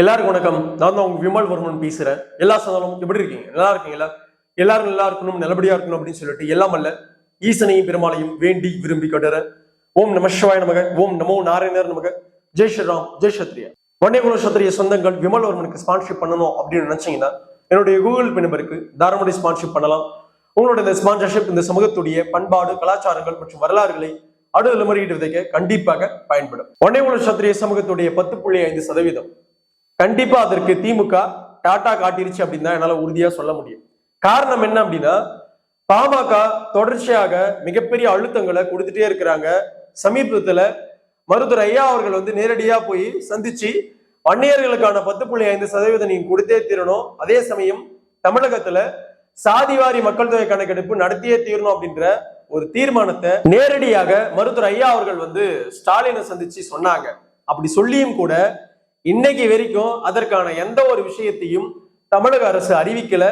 எல்லாருக்கும் வணக்கம். நான் தான் உங்க விமல் வர்மன் பேசுறேன். எல்லா சொந்தங்களும் எப்படி இருக்கீங்க? நல்லா இருக்கீங்களா? எல்லாரும் நல்லா இருக்கணும் நல்லபடியா இருக்கணும் அப்படின்னு சொல்லிட்டு எல்லாம் அல்ல ஈசனையும் பெருமாளையும் வேண்டி விரும்பி கொண்டுற ஓம் நம சிவாய நமக ஓம் நமோ நாராயணர் நமக. ஜெய் ஸ்ரீராம் ஜெய் சத்ரியா வன்னியகுல சத்திரிய சொந்தங்கள் விமல் வர்மனுக்கு ஸ்பான்ஷிப் பண்ணணும் அப்படின்னு நினைச்சீங்கன்னா என்னுடைய கூகுள் பே நம்பருக்கு தாராமடி ஸ்பான்ஷிப் பண்ணலாம். உங்களோட இந்த ஸ்பான்சர்ஷிப் இந்த சமூகத்துடைய பண்பாடு கலாச்சாரங்கள் மற்றும் வரலாறுகளை அடுத்த தலைமுறையிட்டு விதைக்க கண்டிப்பாக பயன்படும். ஒன்னே உலக சத்திரிய சமூகத்துடைய பத்து புள்ளி ஐந்து சதவீதம் கண்டிப்பா அதற்கு திமுக டாட்டா காட்டிருச்சு அப்படின்னு தான் என்னால உறுதியா சொல்ல முடியும். காரணம் என்ன அப்படின்னா பாமக தொடர்ச்சியாக மிகப்பெரிய அழுத்தங்களை கொடுத்துட்டே இருக்கிறாங்க. சமீபத்துல மருத்துவர் ஐயா அவர்கள் வந்து நேரடியா போய் சந்திச்சு வன்னியர்களுக்கான பத்து புள்ளி ஐந்து சதவீதம் நீங்க கொடுத்தே தீரணும். அதே சமயம் தமிழகத்துல சாதிவாரி மக்கள் தொகை கணக்கெடுப்பு நடத்தியே தீரணும் அப்படின்ற ஒரு தீர்மானத்தை நேரடியாக மருத்துவர் ஐயா அவர்கள் வந்து ஸ்டாலினை சந்திச்சு சொன்னாங்க. அப்படி சொல்லியும் கூட இன்னைக்கு வரைக்கும் அதற்கான எந்த ஒரு விஷயத்தையும் தமிழக அரசு அறிவிக்கல.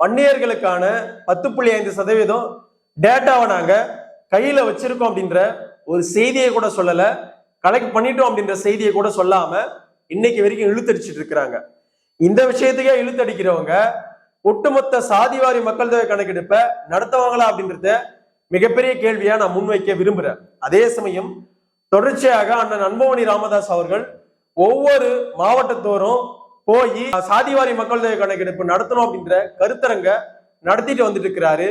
வன்னியர்களுக்கான பத்து புள்ளி ஐந்து சதவீதம் டேட்டாவை நாங்க கையில வச்சிருக்கோம் அப்படின்ற ஒரு செய்தியை கூட சொல்லல. கலெக்ட் பண்ணிட்டோம் அப்படின்ற செய்தியை கூட சொல்லாம இன்னைக்கு வரைக்கும் இழுத்தடிச்சிட்டு இருக்கிறாங்க. இந்த விஷயத்தையே இழுத்தடிக்கிறவங்க ஒட்டுமொத்த சாதிவாரி மக்கள் தொகை கணக்கெடுப்பை நடத்துவாங்களா அப்படின்றத மிகப்பெரிய கேள்வியா நான் முன்வைக்க விரும்புறேன். அதே சமயம் தொடர்ச்சியாக அண்ணன் அன்புமணி ராமதாஸ் அவர்கள் ஒவ்வொரு மாவட்டத்தோறும் போய் சாதிவாரி மக்கள் தொகை கணக்கெடுப்பு நடத்தணும் அப்படின்ற கருத்தரங்க நடத்திட்டு வந்துட்டு இருக்கிறாரு.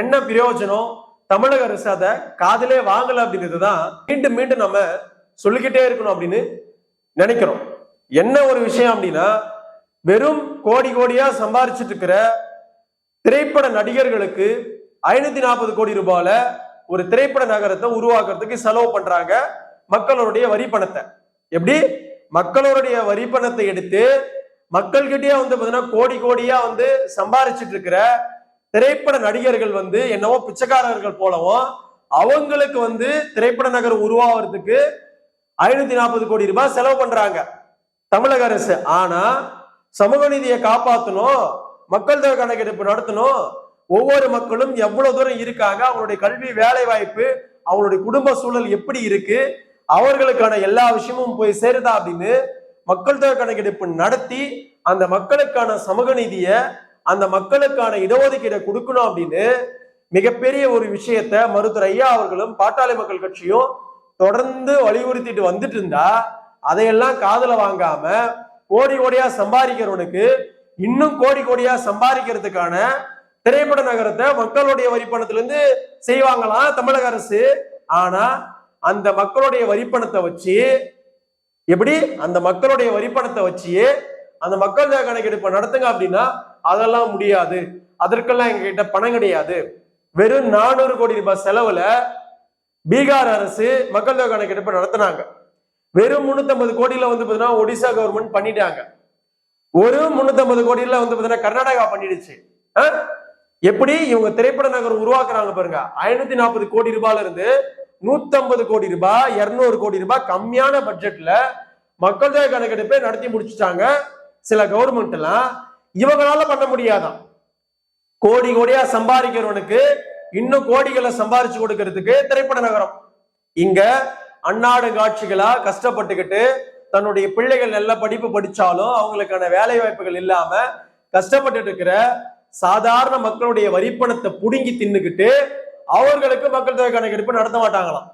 என்ன பிரயோஜனம்? தமிழக அரசு அதை காதலே வாங்கல அப்படின்றது தான் மீண்டும் மீண்டும் நம்ம சொல்லிக்கிட்டே இருக்கணும் அப்படின்னு நினைக்கிறோம். என்ன ஒரு விஷயம் அப்படின்னா வெறும் கோடி கோடியா சம்பாரிச்சிட்டு இருக்கிற திரைப்பட நடிகர்களுக்கு ஐநூத்தி நாற்பது கோடி ரூபாயில ஒரு திரைப்பட நகரத்தை உருவாக்குறதுக்கு செலவு பண்றாங்க மக்களுடைய வரி பணத்தை. எப்படி? மக்களுடைய வரி பணத்தை எடுத்து மக்கள்கிட்டயே வந்து பாத்தீங்கன்னா கோடி கோடியா வந்து சம்பாரிச்சிட்டு இருக்கிற திரைப்பட நடிகர்கள் வந்து என்னவோ பிச்சைக்காரர்கள் போலவும் அவங்களுக்கு வந்து திரைப்பட நகர் உருவாகிறதுக்கு ஐநூத்தி நாற்பது கோடி ரூபாய் செலவு பண்றாங்க. தமிழக அரசு. ஆனா சமூக நீதியை காப்பாற்றணும் மக்கள் தொகை கணக்கெடுப்பு நடத்தணும். ஒவ்வொரு மக்களும் எவ்வளவு தூரம் இருக்காங்க அவங்களுடைய கல்வி வேலை வாய்ப்பு அவங்களுடைய குடும்ப சூழல் எப்படி இருக்கு அவர்களுக்கான எல்லா விஷயமும் போய் சேருதா அப்படின்னு மக்கள் தொகை கணக்கெடுப்பு நடத்தி அந்த மக்களுக்கான சமூக நீதியை அந்த மக்களுக்கான இடஒதுக்கீடை கொடுக்கணும் அப்படின்னு மிகப்பெரிய ஒரு விஷயத்த மருத்துவர் ஐயா அவர்களும் பாட்டாளி மக்கள் கட்சியும் தொடர்ந்து வலியுறுத்திட்டு வந்துட்டு இருந்தா அதையெல்லாம் காதல வாங்காம கோடி கோடியா சம்பாதிக்கிறவனுக்கு இன்னும் கோடி கோடியா சம்பாதிக்கிறதுக்கான திரைப்பட நகரத்தை மக்களுடைய வரி இருந்து செய்வாங்களாம் தமிழக அரசு. ஆனா அந்த மக்களுடைய வரிப்பணத்தை வச்சு எப்படி? அந்த மக்களுடைய வரிப்பணத்தை வச்சு அந்த மக்கள் தொகை கணக்கெடுப்பை நடத்துங்க அப்படின்னா அதெல்லாம் முடியாது. அதற்கெல்லாம் எங்ககிட்ட பணம் கிடையாது. வெறும் நானூறு கோடி ரூபாய் செலவுல பீகார் அரசு மக்கள் தொகை கணக்கெடுப்பை நடத்தினாங்க. வெறும் முன்னூத்தம்பது கோடியில வந்து பாத்தீங்கன்னா ஒடிசா கவர்மெண்ட் பண்ணிட்டாங்க. ஒரு முன்னூத்தம்பது கோடியில வந்து பாத்தீங்கன்னா கர்நாடகா பண்ணிடுச்சு. ஆ? எப்படி? இவங்க திரைப்பட நகர் உருவாக்குறாங்க பாருங்க. ஐநூத்தி நாற்பது கோடி ரூபாயில இருந்து நூத்தம்பது கோடி ரூபாய் இருநூறு கோடி ரூபாய் கம்மியான பட்ஜெட்ல மக்கள் தொகை கணக்கெடுப்பை நடத்தி முடிச்சுட்டாங்க சில கவர்மெண்ட் எல்லாம். இவங்களால பண்ண முடியாதாம் கோடி கோடியா சம்பாதிக்கிறவனுக்கு இன்னும் கோடிகளை சம்பாரிச்சு கொடுக்கறதுக்கு திரைப்பட நகரம். இங்க அன்னாடு காட்சிகளா கஷ்டப்பட்டுக்கிட்டு தன்னுடைய பிள்ளைகள் நல்ல படிப்பு படிச்சாலும் அவங்களுக்கான வேலை வாய்ப்புகள் இல்லாம கஷ்டப்பட்டுட்டு இருக்கிற சாதாரண மக்களுடைய வரிப்பணத்தை புடுங்கி தின்னுக்கிட்டு அவர்களுக்கு மக்கள் தொகை கணக்கெடுப்பு நடத்த மாட்டாங்களாம்.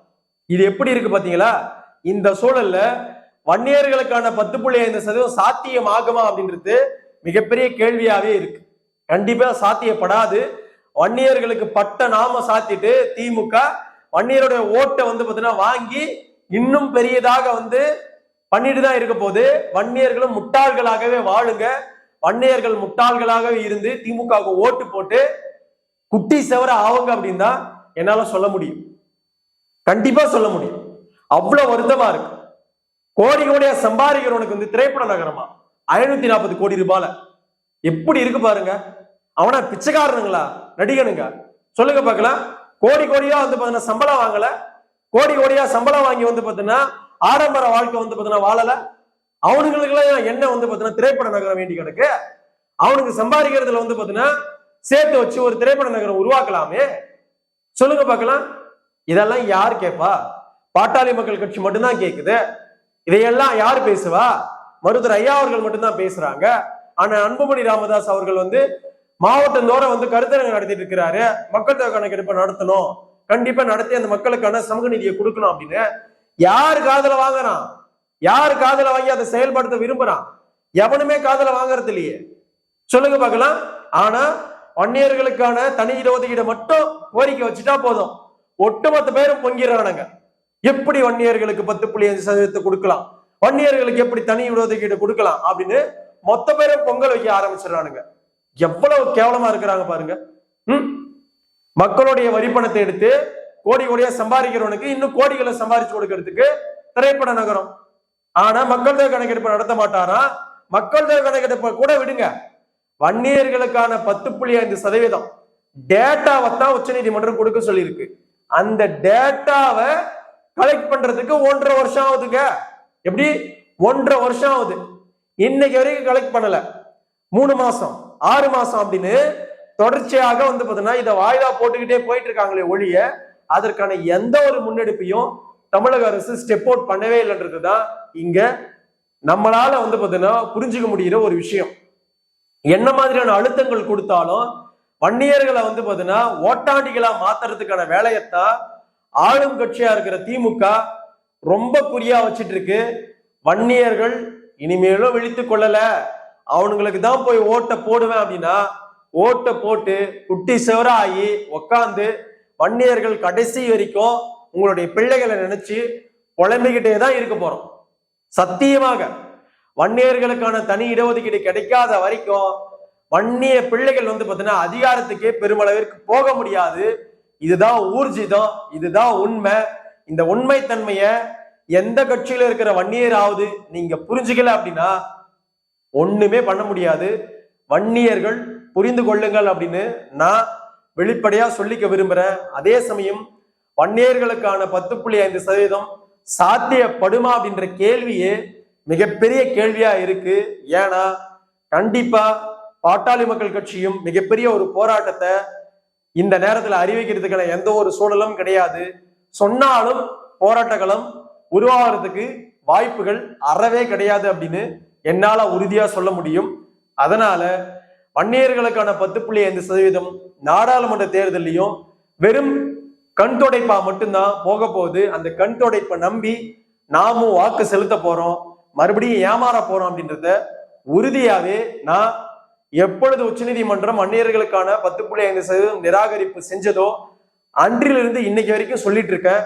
இது எப்படி இருக்கு பாத்தீங்களா? இந்த சூழல்ல வன்னியர்களுக்கான பத்து புள்ளி ஐந்து சதவீதம் சாத்தியம் ஆகுமா அப்படின்றது மிகப்பெரிய கேள்வியாவே இருக்கு. கண்டிப்பா சாத்தியப்படாது. வன்னியர்களுக்கு பட்ட நாம சாத்திட்டு திமுக வன்னியருடைய ஓட்டை வந்து பாத்தீங்கன்னா வாங்கி இன்னும் பெரியதாக வந்து பண்ணிட்டு தான் இருக்க போது வன்னியர்களும் முட்டாள்களாகவே வாழுங்க. வன்னியர்கள் முட்டாள்களாகவே இருந்து திமுகவுக்கு ஓட்டு போட்டு குட்டி செவர ஆவுங்க அப்படின்னு தான் என்னால சொல்ல முடியும். கண்டிப்பா சொல்ல முடியும். அவ்வளவு வருத்தமா இருக்கு. கோடி கோடியா சம்பாதிக்கிறவனுக்கு வந்து திரைப்பட நகரமா? ஐநூத்தி நாற்பது கோடி ரூபாயில எப்படி இருக்கு பாருங்க. அவனா பிச்சைக்காரனுங்களா? நடிகனுங்க. சொல்லுங்க பார்க்கலாம். கோடி கோடியா வந்து பாத்தீங்கன்னா சம்பளம் வாங்கல. கோடி கோடியா சம்பளம் வாங்கி வந்து பாத்தீங்கன்னா ஆடம்பர வாழ்க்கை வந்து பாத்தீங்கன்னா வாழல. அவனுங்களுக்கெல்லாம் என்ன வந்து பாத்தீங்கன்னா திரைப்பட நகரம் வேண்டி கிடக்கு. அவனுக்கு சம்பாதிக்கிறதுல வந்து பாத்தீங்கன்னா சேர்த்து வச்சு ஒரு திரைப்பட நகரம் உருவாக்கலாமே. சொல்லுங்க பார்க்கலாம். இதெல்லாம் யார் கேட்பா? பாட்டாளி மக்கள் கட்சி மட்டும்தான் கேக்குது. இதையெல்லாம் யார் பேசுவா? மருதர் ஐயா அவர்கள் மட்டும்தான் பேசுறாங்க. ஆனா அன்புமணி ராமதாஸ் அவர்கள் வந்து மாவட்டந்தோறும் வந்து கருத்தரங்கு நடத்திட்டு இருக்கிறாரு. மக்கள் தொகை கணக்கெடுப்பை நடத்தணும். கண்டிப்பா நடத்தி அந்த மக்களுக்கான சமூக நிதியை கொடுக்கணும் அப்படின்னு. யார் காதல வாங்குறான்? யார் காதல வாங்கி அதை செயல்படுத்த விரும்புறான்? எவனுமே காதல வாங்குறது இல்லையே. சொல்லுங்க பார்க்கலாம். ஆனா வன்னியர்களுக்கான தனி இடஒதுக்கீடு மட்டும் கோரிக்கை வச்சுட்டா போதும். ஒட்டுமொத்த பேரும் பொங்கிடுறானுங்க. எப்படி வன்னியர்களுக்கு பத்து புள்ளி அஞ்சு சதவீதத்தை கொடுக்கலாம்? வன்னியர்களுக்கு எப்படி தனி இடஒதுக்கீடு கொடுக்கலாம்? அப்படின்னு மொத்த பேரும் பொங்கல் வைக்க ஆரம்பிச்சிடறானுங்க. எவ்வளவு கேவலமா இருக்கிறாங்க பாருங்க. ம்? மக்களுடைய வரிப்பணத்தை எடுத்து கோடி கோடியா சம்பாதிக்கிறவனுக்கு இன்னும் கோடிகளை சம்பாதிச்சு கொடுக்கறதுக்கு திரைப்பட நகரம். ஆனா மக்கள் தொகை கணக்கெடுப்பு நடத்த மாட்டாரா? மக்கள் தொகை கணக்கெடுப்பை கூட விடுங்க. வன்னியர்களுக்கான பத்து புள்ளி ஐந்து சதவீதம் டேட்டாவை தான் உச்சநீதிமன்றம் கொடுக்க சொல்லியிருக்கு. அந்த டேட்டாவை கலெக்ட் பண்றதுக்கு ஒன்றரை வருஷம் ஆகுதுங்க. எப்படி? ஒன்றரை வருஷம் ஆகுது. இன்னைக்கு வரைக்கும் கலெக்ட் பண்ணல. மூணு மாசம் ஆறு மாசம் அப்படின்னு தொடர்ச்சியாக வந்து பார்த்தீங்கன்னா இதை வாய்தா போட்டுக்கிட்டே போயிட்டு இருக்காங்களே ஒழிய அதற்கான எந்த ஒரு முன்னெடுப்பையும் தமிழக அரசு ஸ்டெப் அவுட் பண்ணவே இல்லைன்றது தான் இங்க நம்மளால வந்து பார்த்தீங்கன்னா புரிஞ்சுக்க முடிகிற ஒரு விஷயம். என்ன மாதிரியான அழுத்தங்கள் கொடுத்தாலும் வன்னியர்களை வந்து பார்த்தீங்கன்னா ஓட்டாண்டிகளா மாத்துறதுக்கான வேலையத்தான் ஆளும் கட்சியா இருக்கிற திமுக ரொம்ப குறியா வச்சிட்டு இருக்கு. வன்னியர்கள் இனிமேலும் விழித்து கொள்ளல. அவனுங்களுக்கு தான் போய் ஓட்டை போடுவேன் அப்படின்னா ஓட்டை போட்டு குட்டி சிவரா ஆகி உக்காந்து வன்னியர்கள் கடைசி வரைக்கும் உங்களுடைய பிள்ளைகளை நினைச்சு புலம்பிக்கிட்டே தான் இருக்க போறோம். சத்தியமாக. வன்னியர்களுக்கான தனி இடஒதுக்கீடு கிடைக்காத வரைக்கும் வன்னிய பிள்ளைகள் வந்து பார்த்தீங்கன்னா அதிகாரத்துக்கே பெருமளவிற்கு போக முடியாது. இதுதான் ஊர்ஜிதம் இதுதான் உண்மை. இந்த உண்மை தன்மையை எந்த கட்சியில இருக்கிற வன்னியராவது நீங்க புரிஞ்சுக்கல அப்படின்னா ஒண்ணுமே பண்ண முடியாது. வன்னியர்கள் புரிந்து கொள்ளுங்கள் அப்படின்னு நான் வெளிப்படையா சொல்லிக்க விரும்புறேன். அதே சமயம் வன்னியர்களுக்கான பத்து புள்ளி ஐந்து சதவீதம் சாத்தியப்படுமா அப்படின்ற கேள்வியே மிகப்பெரிய கேள்வியா இருக்கு. ஏன்னா கண்டிப்பா பாட்டாளி மக்கள் கட்சியும் மிகப்பெரிய ஒரு போராட்டத்தை இந்த நேரத்துல அறிவிக்கிறதுக்கான எந்த ஒரு சூழலும் கிடையாது. சொன்னாலும் போராட்டங்களும் உருவாகிறதுக்கு வாய்ப்புகள் அறவே கிடையாது அப்படின்னு என்னால உறுதியா சொல்ல முடியும். அதனால வன்னியர்களுக்கான பத்து புள்ளி ஐந்து சதவீதம் நாடாளுமன்ற தேர்தலையும் வெறும் கண் துடைப்பா மட்டும்தான் போக போகுது. அந்த கண் துடைப்பை நம்பி நாமும் வாக்கு செலுத்த போறோம். மறுபடியும் ஏமாற போறோம் அப்படின்றத உறுதியாவே நான் எப்பொழுது உச்சநீதிமன்றம் அந்நியர்களுக்கான பத்து புள்ளி ஐந்து சதவீதம் நிராகரிப்பு செஞ்சதோ அன்றிலிருந்து இன்னைக்கு வரைக்கும் சொல்லிட்டு இருக்கேன்.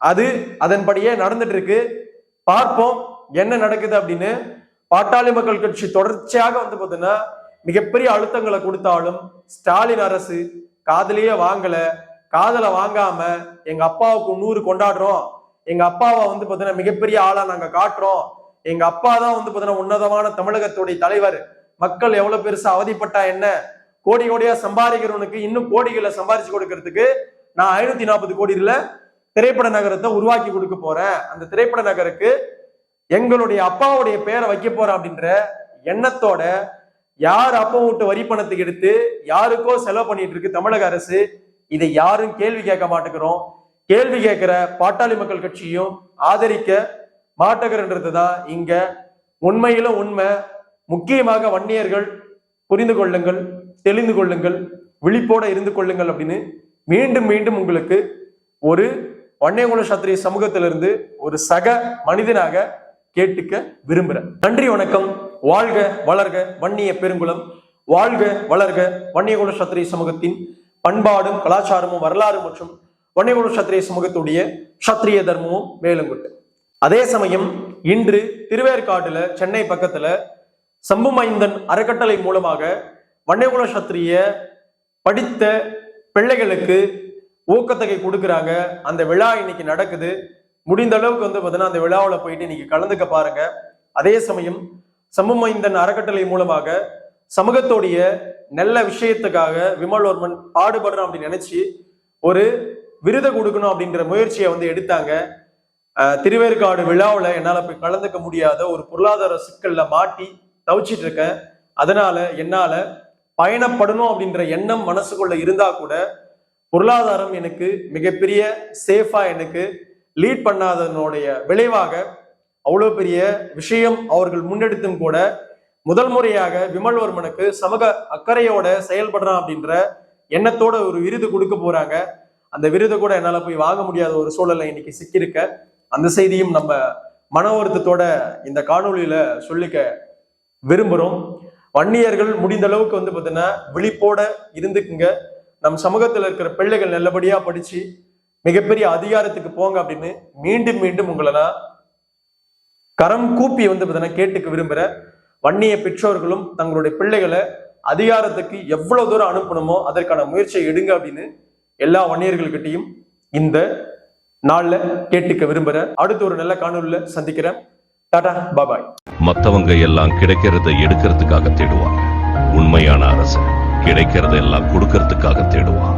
அது அதன்படியே நடந்துட்டு இருக்கு. பார்ப்போம் என்ன நடக்குது அப்படின்னு. பாட்டாளி மக்கள் கட்சி தொடர்ச்சியாக வந்து பார்த்தீங்கன்னா மிகப்பெரிய அழுத்தங்களை கொடுத்தாலும் ஸ்டாலின் அரசு காதலியே வாங்கல. காதலை வாங்காம எங்க அப்பாவுக்கு நூறு கொண்டாடுறோம். எங்க அப்பாவை வந்து பார்த்தீங்கன்னா மிகப்பெரிய ஆளா நாங்க காட்டுறோம். எங்க அப்பா தான் வந்து பார்த்தீங்கன்னா உன்னதமான தமிழகத்துடைய தலைவர். மக்கள் எவ்வளவு பெருசா அவதிப்பட்டா என்ன? கோடி கோடியா சம்பாதிக்கிறவனுக்கு இன்னும் கோடிகளை சம்பாதிச்சு கொடுக்கறதுக்கு நான் ஐநூத்தி நாற்பது கோடியில திரைப்பட நகரத்தை உருவாக்கி கொடுக்க போறேன். அந்த திரைப்பட நகருக்கு எங்களுடைய அப்பாவுடைய பெயரை வைக்க போறேன் அப்படின்ற எண்ணத்தோட யார் அப்பா விட்டு வரி பணத்துக்கு எடுத்து யாருக்கோ செலவு பண்ணிட்டு இருக்கு தமிழக அரசு இதை யாரும் கேள்வி கேட்க மாட்டேங்கிறோம். கேள்வி கேட்கிற பாட்டாளி மக்கள் கட்சியும் ஆதரிக்க மாட்டகர்ன்றது தான் இங்க உண்மையிலும் உண்மை. முக்கியமாக வன்னியர்கள் புரிந்து கொள்ளுங்கள் தெளிந்து கொள்ளுங்கள் விழிப்போட இருந்து கொள்ளுங்கள் அப்படின்னு மீண்டும் மீண்டும் உங்களுக்கு ஒரு வன்னியகுல சத்திரிய சமூகத்திலிருந்து ஒரு சக மனிதனாக கேட்டுக்க விரும்புறேன். நன்றி வணக்கம். வாழ்க வளர்க வன்னிய பெருங்குளம். வாழ்க வளர்க வன்னியகுல சத்திரிய சமூகத்தின் பண்பாடும் கலாச்சாரமும் வரலாறு மற்றும் வன்னியகுல சத்திரிய சமூகத்துடைய சத்திரிய தர்மமும் மேலுங்கொட்டு அதே சமயம் இன்று திருவேற்காடுல சென்னை பக்கத்துல சம்புமைந்தன் அறக்கட்டளை மூலமாக வன்னியகுல சத்திரிய படித்த பிள்ளைகளுக்கு ஊக்கத்தொகை கொடுக்குறாங்க. அந்த விழா இன்னைக்கு நடக்குது. முடிந்த அளவுக்கு வந்து பார்த்தீங்கன்னா அந்த விழாவில் போயிட்டு இன்னைக்கு கலந்துக்க பாருங்க. அதே சமயம் சம்புமைந்தன் அறக்கட்டளை மூலமாக சமூகத்தோடைய நல்ல விஷயத்துக்காக விமல்வர்மன் பாடுபடுறோம் அப்படின்னு நினைச்சு ஒரு விருதை கொடுக்கணும் அப்படின்ற முயற்சியை வந்து எடுத்தாங்க. திருவேற்காடு விழாவில் என்னால் போய் கலந்துக்க முடியாத ஒரு பொருளாதார சிக்கலில் மாட்டி தவிச்சிட்டு இருக்கேன் அதனால என்னால் பயணப்படணும் அப்படின்ற எண்ணம் மனசுக்குள்ள இருந்தா கூட பொருளாதாரம் எனக்கு மிகப்பெரிய சேஃபா எனக்கு லீட் பண்ணாதனுடைய விளைவாக அவ்வளோ பெரிய விஷயம் அவர்கள் முன்னெடுத்தும் கூட முதல் முறையாக விமல்வர்மனுக்கு சமூக அக்கறையோட செயல்படுறான் அப்படின்ற எண்ணத்தோட ஒரு விருது கொடுக்க போறாங்க. அந்த விருதை கூட என்னால் போய் வாங்க முடியாத ஒரு சூழலை இன்னைக்கு சிக்கியிருக்க அந்த செய்தியும் நம்ம மன வருத்தத்தோட இந்த காணொலியில சொல்லிக்க விரும்புகிறோம் வன்னியர்கள் முடிந்த அளவுக்கு வந்து பார்த்தீங்கன்னா விழிப்போட இருந்துக்குங்க. நம் சமூகத்தில் இருக்கிற பிள்ளைகள் நல்லபடியா படிச்சு மிகப்பெரிய அதிகாரத்துக்கு போங்க அப்படின்னு மீண்டும் மீண்டும் உங்களை நான் கரம் கூப்பி வந்து பார்த்தீங்கன்னா கேட்டுக்க விரும்புகிற வன்னிய பெற்றோர்களும் தங்களுடைய பிள்ளைகளை அதிகாரத்துக்கு எவ்வளவு தூரம் அனுப்பணுமோ அதற்கான முயற்சியை எடுங்க அப்படின்னு எல்லா வன்னியர்கள்கிட்டையும் இந்த நாள்ல கேட்டுக்க விரும்புறேன் அடுத்து ஒரு நல்ல காணொலியில் சந்திக்கிறேன். டாடா பாபாய். மத்தவங்க எல்லாம் கிடைக்கிறத எடுக்கிறதுக்காக தேடுவாங்க. உண்மையான அரசன் கிடைக்கிறதெல்லாம் கொடுக்கறதுக்காக தேடுவான்.